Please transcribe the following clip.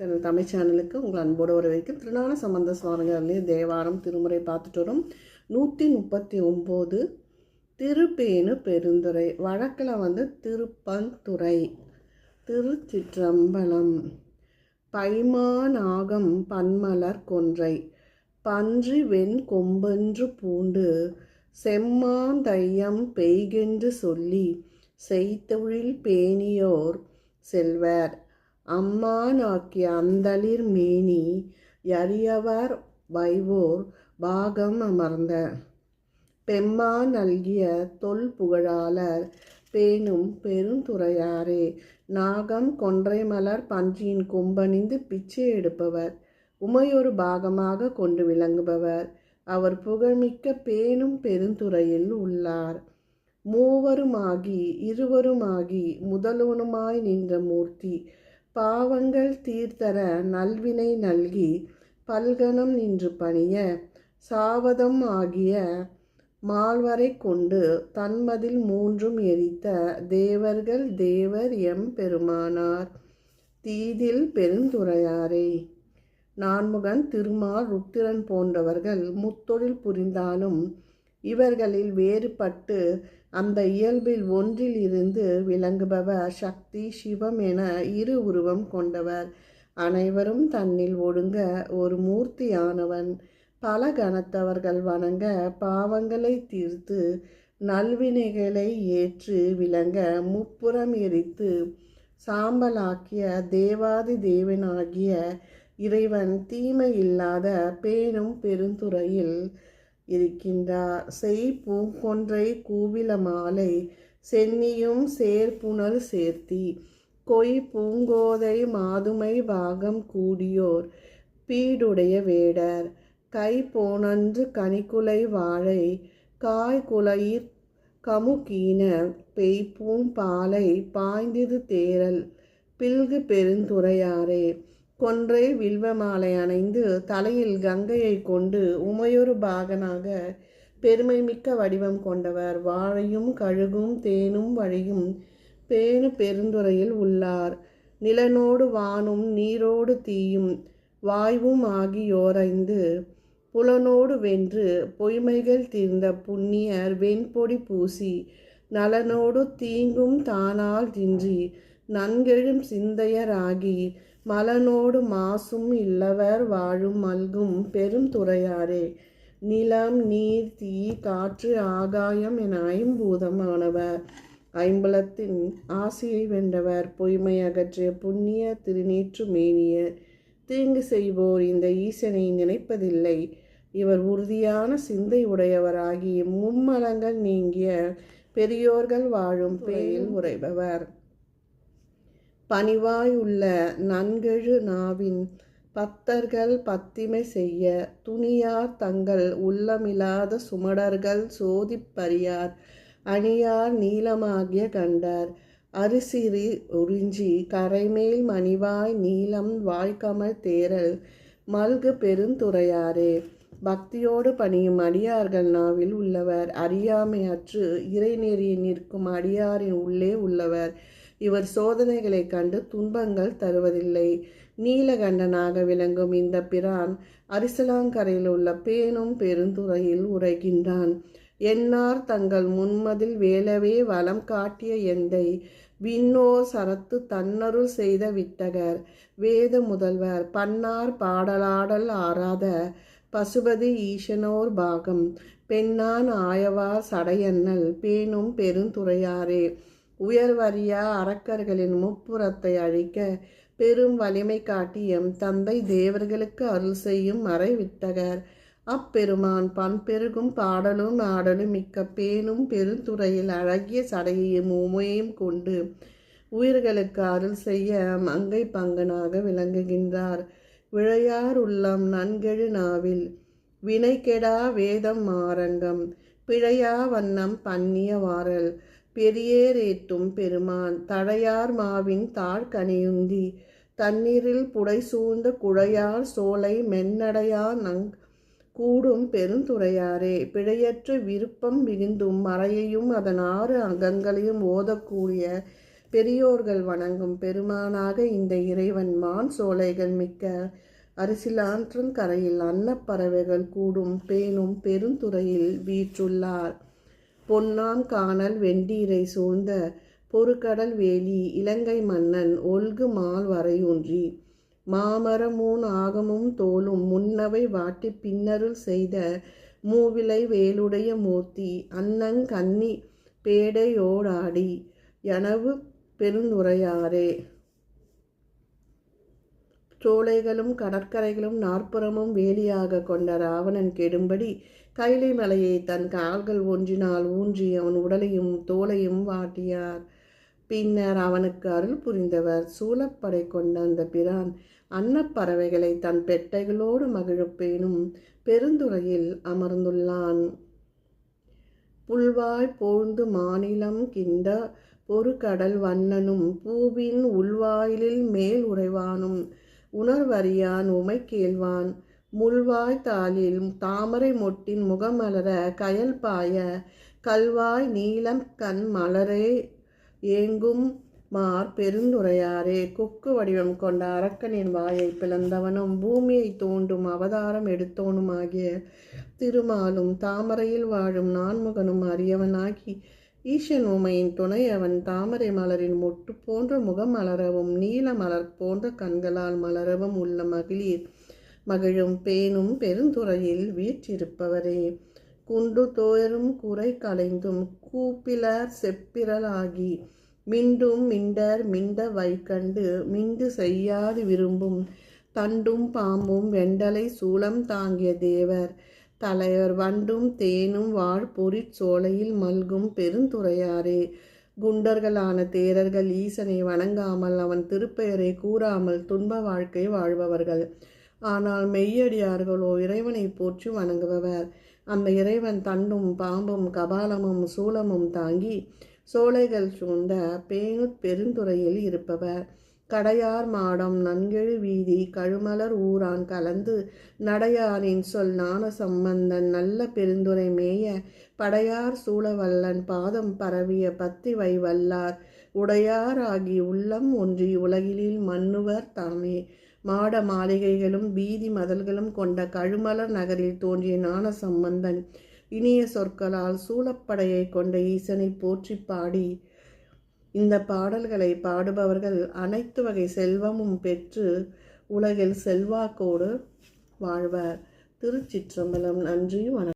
தன் தமிழ் சேனலுக்கு உங்கள் அன்போடு வரவேற்கும் திருநான சம்பந்த சுவாமிகள்லேயே தேவாரம் திருமுறை பார்த்துட்டு வரும். நூற்றி முப்பத்தி ஒம்பது திருப்பேனு பெருந்துறை. வழக்கில் வந்து திருப்பந்துறை திருச்சிற்றம்பலம் பைமானாகம் பன்மலர் கொன்றை பன்றி வெண் கொம்பென்று பூண்டு செம்மாந்தையம் பெய்கென்று சொல்லி செய்தொழில் பேணியோர் செல்வர். அம்மானாக்கிய அந்தளிர் மேனி யறியவர் வைவோர் பாகம் அமர்ந்த. பெம்மா நல்கிய தொல் புகழாளர் பேணும் பெருந்துறையாரே நாகம் கொன்றை மலர் பன்றியின் கொம்பணிந்து பிச்சை எடுப்பவர். உமையொரு பாகமாக கொண்டு விளங்குபவர். அவர் புகழ்மிக்க பேணும் பெருந்துறையில் உள்ளார். மூவருமாகி இருவருமாகி முதல்வனுமாய் நின்ற மூர்த்தி பாவங்கள் தீர்த்தர நல்வினை நல்கி பல்கணம் நின்று பணிய சாவதம் ஆகிய மால்வரை கொண்டு தன்மதில் மூன்றும் எரித்த தேவர்கள் தேவர் எம் பெருமானார். தீதில் பெருந்துறையாரே. நான்முகன் திருமால் ருத்திரன் போன்றவர்கள் முத்தொழில் புரிந்தாலும் இவர்களில் வேறுபட்டு அந்த இயல்பில் ஒன்றில் இருந்து விளங்குபவர் சக்தி சிவம் என இரு உருவம் கொண்டவர். அனைவரும் தன்னில் ஒடுங்க ஒரு மூர்த்தியானவன். பல கணத்தவர்கள் வணங்க பாவங்களை தீர்த்து நல்வினைகளை ஏற்று விளங்க முப்புறம் எரித்து சாம்பலாக்கிய தேவாதி தேவனாகிய இறைவன் தீமை இல்லாத பேணும் பெருந்துறையில் இருக்கின்றார் செய் பூங்கொன்றை கூவில மாலை சென்னியும் சேர்ப்புணல் சேர்த்தி. கொய் பூங்கோதை மாதுமை பாகம் கூடியோர் பீடுடைய வேடர். கை போனன்று கனிக்குலை வாழை காய் குலையிற் கமுகீன பெய்ப்பூம் பாலை பாய்ந்தது தேரல் பில்கு பெருந்துறையாரே கொன்றை வில்வ மாலை அணைந்து தலையில் கங்கையை கொண்டு உமையொரு பாகனாக பெருமை மிக்க வடிவம் கொண்டவர். வாழையும் கழுகும் தேனும் வழியும் பேணு பெருந்துறையில் உள்ளார். நிலனோடு வானும் நீரோடு தீயும் வாய்வும் ஆகியோரைந்து புலனோடு வென்று பொய்மைகள் தீர்ந்த புண்ணியர் வெண்பொடி பூசி நலனோடு தீங்கும் தானால் தின்றி நன்கெழும் சிந்தையராகி மலனோடு மாசும் இல்லவர் வாழும் மல்கும் பெரும் துறையாரே. நிலம் நீர் தீ காற்று ஆகாயம் என ஐம்பூதமானவர் ஐம்பலத்தின் ஆசையை வென்றவர். பொய்மை அகற்றிய புண்ணிய திருநீற்று மேனியர். தீங்கு செய்வோர் இந்த ஈசனை நினைப்பதில்லை. இவர் உறுதியான சிந்தை உடையவராகி மும்மலங்கள் நீங்கிய பெரியோர்கள் வாழும் பேயில் பணிவாய் உள்ள நன்கெழு நாவின் பத்தர்கள் பத்திமை செய்ய துணியார் தங்கள் உள்ளமில்லாத சுமடர்கள் சோதிப்பறியார். அணியார் நீளமாகிய கண்டார். அரிசிறி உறிஞ்சி கரைமேல் மணிவாய் நீளம் வாய்க்கமல் தேரல் மல்கு பெருந்துறையாரே. பக்தியோடு பணியும் அடியார்கள் நாவில் உள்ளவர். அறியாமையற்று இறைநெறியை நிற்கும் அடியாரின் உள்ளே உள்ளவர். இவர் சோதனைகளை கண்டு துன்பங்கள் தருவதில்லை. நீலகண்டனாக விளங்கும் இந்த பிரான் அரிசலாங்கரையில் உள்ள பேணும் பெருந்துறையில் உரைகின்றான் என்னார் தங்கள் முன்மதில் வேலவே வளம் காட்டிய எந்தை? விண்ணோர் சரத்து தன்னருள் செய்த விட்டகர். வேத முதல்வர் பன்னார் பாடலாடல் ஆறாத பசுபதி ஈசனோர் பாகம். பெண்ணான் ஆயவார் சடையன்னல் பேணும் பெருந்துறையாரே. உயர்வறியா அரக்கர்களின் முப்புறத்தை அழிக்க பெரும் வலிமை காட்டி எம் தந்தை தேவர்களுக்கு அருள் செய்யும் மறைவிட்டகர் அப்பெருமான் பண்பெருகும் பாடலும் ஆடலும் மிக்க பேணும் பெருந்துறையில் அழகிய சடையையும் உமையும் கொண்டு உயிர்களுக்கு அருள் செய்ய மங்கை பங்கனாக விளங்குகின்றார். விழையார் உள்ளம் நன்கெழு நாவில் வினை கெடா வேதம் மாரங்கம் பிழையா வண்ணம் பன்னிய வாரல். பெரியேரேட்டும் பெருமான் தழையார் மாவின் தாழ்கனியுந்தி தண்ணீரில் புடை சூழ்ந்த குழையார் சோலை மென்னடையார் நங் கூடும் பெருந்துறையாரே. பிழையற்ற விருப்பம் மிகுந்தும் மறையையும் அதன் ஆறு அங்கங்களையும் ஓதக்கூடிய பெரியோர்கள் வணங்கும் பெருமானாக இந்த இறைவன் மான் சோலைகள் மிக்க அரிசிலாற்றன் கரையில் அன்னப்பறவைகள் கூடும் பேணும் பெருந்துறையில் வீற்றுள்ளார். பொன்னாம் காணல் வெண்டீரை சூழ்ந்த பொறுக்கடல் வேலி இலங்கை மன்னன் ஒல்கு மால் வரையூன்றி மாமரமூன் ஆகமும் தோலும் முன்னவை வாட்டி பின்னருள் செய்த மூவிலை வேலுடைய மூர்த்தி அன்னங் கன்னி பேடையோடாடி எனவு பெருந்துரையாரே சோலைகளும் கடற்கரைகளும் நாற்புறமும் வேலியாக கொண்ட ராவணன் கெடும்படி கைலை மலையை தன் கால்கள் ஒன்றினால் ஊன்றி அவன் உடலையும் தோலையும் வாட்டியார் பின்னர் அவனுக்கு அருள் புரிந்தவர் சூலப்படை கொண்ட அந்த பிரான் அன்னப்பறவைகளை தன் பெட்டைகளோடு மகிழப்பேனும் பெருந்துறையில் அமர்ந்துள்ளான். புல்வாய் போழ்ந்து மாநிலம் கிண்ட பொறுகடல் வண்ணனும் பூவின் உள்வாயிலில் மேல் உறைவானும் உணர்வறியான் உமை கேள்வான். முள்வாய் தாளில் தாமரை மொட்டின் முகமலர கயல் பாய கல்வாய் நீலம் கண் மலரே ஏங்கும் மார் பெருந்துரையாரே. கொக்கு வடிவம் கொண்ட அரக்கனின் வாயை பிளந்தவனும் பூமியை தோண்டும் அவதாரம் எடுத்தோனுமாகிய திருமாலும் தாமரையில் வாழும் நான்முகனும் அறியவனாகி ஈசன் உமையின் துணை அவன் தாமரை மலரின் மொட்டு போன்ற முகம் மலரவும் நீல மலர் போன்ற கண்களால் மலரவும் உள்ள மகளிர். மகிழும் பேணும் பெருந்துறையில் வீற்றிருப்பவரே. குண்டு தோயரும் குறை கலைந்தும் கூப்பிலர் செப்பிரலாகி மிண்டும் மிண்டர் மிண்ட வைக்கண்டு மிண்டு செய்யாது விரும்பும் தண்டும் பாம்பும் வெண்டலை சூளம் தாங்கிய தேவர். தலைவர் வண்டும் தேனும் வாழ்பொறிச் சோலையில் மல்கும் பெருந்துறையாரே. குண்டர்களான தேரர்கள் ஈசனை வணங்காமல் அவன் திருப்பெயரை கூறாமல் துன்ப வாழ்க்கை வாழ்பவர்கள். ஆனால் மெய்யடியார்களோ இறைவனை போற்றி வணங்குபவர். அந்த இறைவன் தண்டும் பாம்பும் கபாலமும் சூலமும் தாங்கி சோலைகள் சூழ்ந்த பேணுட் பெருந்துறையில் இருப்பவர். கடையார் மாடம் நன்கெழு வீதி கழுமலர் ஊரான் கலந்து நடையாரின் சொல் ஞான சம்பந்தன் நல்ல பெருந்துரை மேய படையார் சூழவல்லன் பாதம் பரவிய பத்திவை வைவல்லார். உடையாராகி உள்ளம் ஒன்றி உலகிலில் மன்னுவர் தாமே. மாட மாளிகைகளும் வீதி மதல்களும் கொண்ட கழுமலர் நகரில் தோன்றிய ஞான சம்பந்தன் இனிய சொற்களால் சூழப்படையை கொண்ட ஈசனை போற்றி பாடி. இந்த பாடல்களை பாடுபவர்கள் அனைத்து வகை செல்வமும் பெற்று உலகில் செல்வாக்கோடு வாழ்வர். திருச்சிற்றம்பலம். நன்றி வணக்கம்.